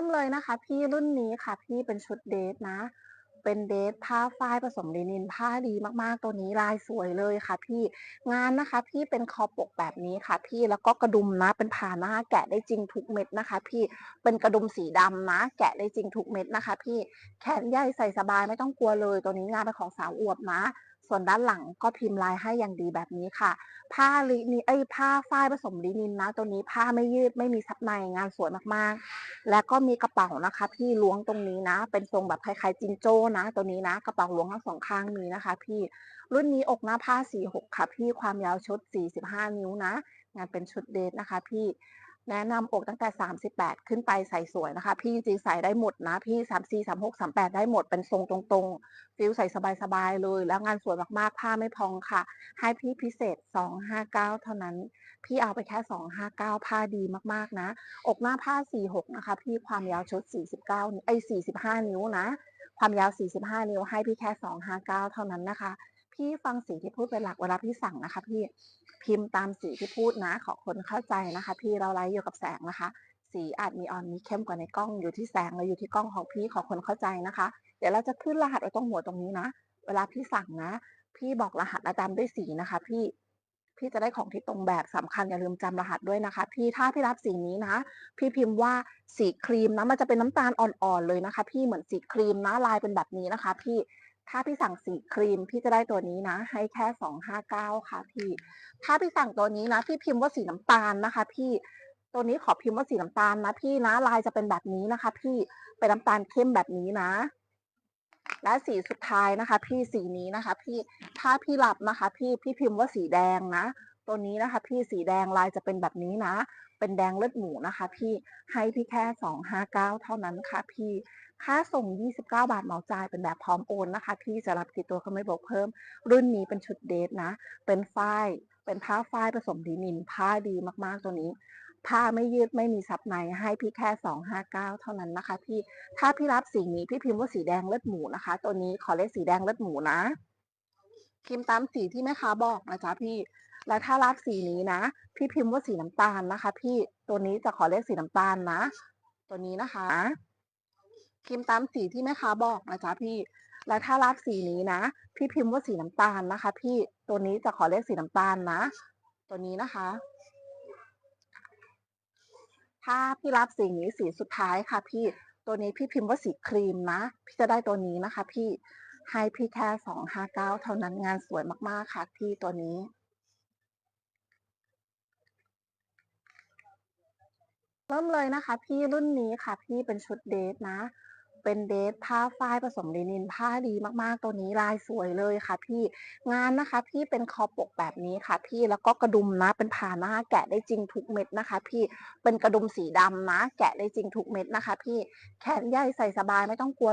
มเลยนะคะ พี่รุ่นนี้ค่ะ พี่เป็นชุดเดทนะ เป็นเดทผ้าฝ้ายผสมลินินผ้าดีมากๆ ตัวนี้ลายสวยเลยค่ะ พี่งานนะคะ พี่เป็นคอปกแบบนี้ค่ะ พี่แล้วก็กระดุมนะเป็นผ่าหน้าแกะได้จริงทุกเม็ดนะคะ พี่เป็นกระดุมสีดำนะ แกะได้จริงทุกเม็ดนะคะ พี่แขนใหญ่ใส่สบายไม่ต้องกลัวเลย ตัวนี้งานเป็นของสาวอวบนะ ส่วนด้านหลังก็พิมพ์ลายให้อย่างดีแบบนี้ค่ะ ผ้าลินินไอ้ยผ้าฝ้ายผสมลินินนะ ตัวนี้ผ้าไม่ยืดไม่มีซับในงานสวยมากๆ และก็มีกระเป๋านะคะ พี่ล้วงตรงนี้นะ เป็นทรงแบบคล้ายๆจิงโจ้นะ ตัวนี้นะ กระเป๋าล้วงทั้งสองข้างมีนะคะ พี่รุ่นนี้อกหน้าผ้า46ค่ะ พี่ความยาวชุด45 นิ้วนะ งานเป็นชุดเดทนะคะ พี่ แนะนำอกตั้งแต่ 38 ขึ้นไปใส่สวยนะคะ พี่จริงใส่ได้หมดนะ พี่ 34 36 38 ได้หมดเป็นทรงตรงๆ ฟิลใส่สบายๆเลย แล้วงานสวยมากๆ ผ้าไม่พองค่ะ ให้พี่พิเศษ 259 เท่านั้น พี่เอาไปแค่ 259 ผ้าดีมากๆนะ อกหน้าผ้า 46 นะคะ พี่ความยาวชุด 49นิ้วไอ้45 นิ้วนะ ความยาว 45 นิ้วให้พี่แค่ 259 เท่านั้นนะคะ พี่ฟังสีที่พูดเป็นหลักเวลาพี่สั่งนะคะ พี่พิมพ์ตามสีที่พูดนะ ขอคนเข้าใจนะคะ พี่เราไลฟ์อยู่กับแสงนะคะ สีอาจมีอ่อนมีเข้มกว่าในกล้องอยู่ที่แสงและอยู่ที่กล้องของพี่ขอคนเข้าใจนะคะ เดี๋ยวเราจะขึ้นรหัสไว้ตรงหัวตรงนี้นะ เวลาพี่สั่งนะ พี่บอกรหัสและตามด้วยสีนะคะ พี่พี่จะได้ของที่ตรงแบบสำคัญอย่าลืมจำรหัสด้วยนะคะ พี่ถ้าพี่รับสีนี้นะ พี่พิมพ์ว่าสีครีมนะมันจะเป็นน้ำตาลอ่อนๆเลยนะคะ พี่เหมือนสีครีมนะลายเป็นแบบนี้นะคะ พี่ ถ้าพี่สั่งสีครีมพี่จะได้ตัวนี้นะ ให้แค่สองห้าเก้าค่ะพี่ ถ้าพี่สั่งตัวนี้นะพี่พิมพ์ว่าสีน้ำตาลนะคะ พี่ตัวนี้ขอพิมพ์ว่าสีน้ำตาลนะพี่นะลายจะเป็นแบบนี้นะคะ พี่เป็นน้ำตาลเข้มแบบนี้นะ และสีสุดท้ายนะคะ พี่สีนี้นะคะ พี่ถ้าพี่หลับนะคะ พี่พี่พิมพ์ว่าสีแดงนะตัวนี้นะคะพี่สีแดงลายจะเป็นแบบนี้นะ เป็นแดงเลือดหมูนะคะพี่ให้พี่แค่สองห้าเก้าเท่านั้นค่ะพี่ค่าส่ง 29 บาทเหมาจ่ายเป็นแบบพร้อมโอนนะคะพี่จะรับกี่ตัวก็ไม่บอกเพิ่ม รุ่นนี้เป็นชุดเดทนะ เป็นฝ้ายเป็นผ้าฝ้ายผสมดีนินผ้าดีมากๆตัวนี้ผ้าไม่ยืดไม่มีซับในให้พี่แค่ 259 เท่านั้นนะคะ พี่ถ้าพี่รับสีนี้พี่พิมพ์ว่าสีแดงเลือดหมูนะคะ ตัวนี้ขอเลขสีแดงเลือดหมูนะพิมพ์ตามสีที่แม่ค้าบอกนะจ๊ะพี่ แล้วถ้ารับสีนี้นะ พี่พิมพ์ว่าสีน้ำตาลนะคะ พี่ตัวนี้จะขอเลขสีน้ำตาลนะ ตัวนี้นะคะพิมพ์ตามสีที่แม่ค้าบอกนะจ๊ะพี่ แล้วถ้ารับสีนี้นะ พี่พิมพ์ว่าสีน้ำตาลนะคะ พี่ตัวนี้จะขอเลขสีน้ำตาลนะ ตัวนี้นะคะ ถ้าพี่รับสีนี้สีสุดท้ายค่ะ พี่ตัวนี้พี่พิมพ์ว่าสีครีมนะ พี่จะได้ตัวนี้นะคะ พี่ให้พี่แค่สองห้าเก้าเท่านั้นงานสวยมากๆค่ะพี่ตัวนี้ เริ่มเลยนะคะ พี่รุ่นนี้ค่ะ พี่เป็นชุดเดทนะ เป็นเดทผ้าฝ้ายผสมลินินผ้าดีมากๆ ตัวนี้ลายสวยเลยค่ะ พี่งานนะคะ พี่เป็นคอปกแบบนี้ค่ะ พี่แล้วก็กระดุมนะเป็นผ่าหน้าแกะได้จริงทุกเม็ดนะคะ พี่เป็นกระดุมสีดำนะ แกะได้จริงทุกเม็ดนะคะ พี่แขนใหญ่ใส่สบายไม่ต้องกลัว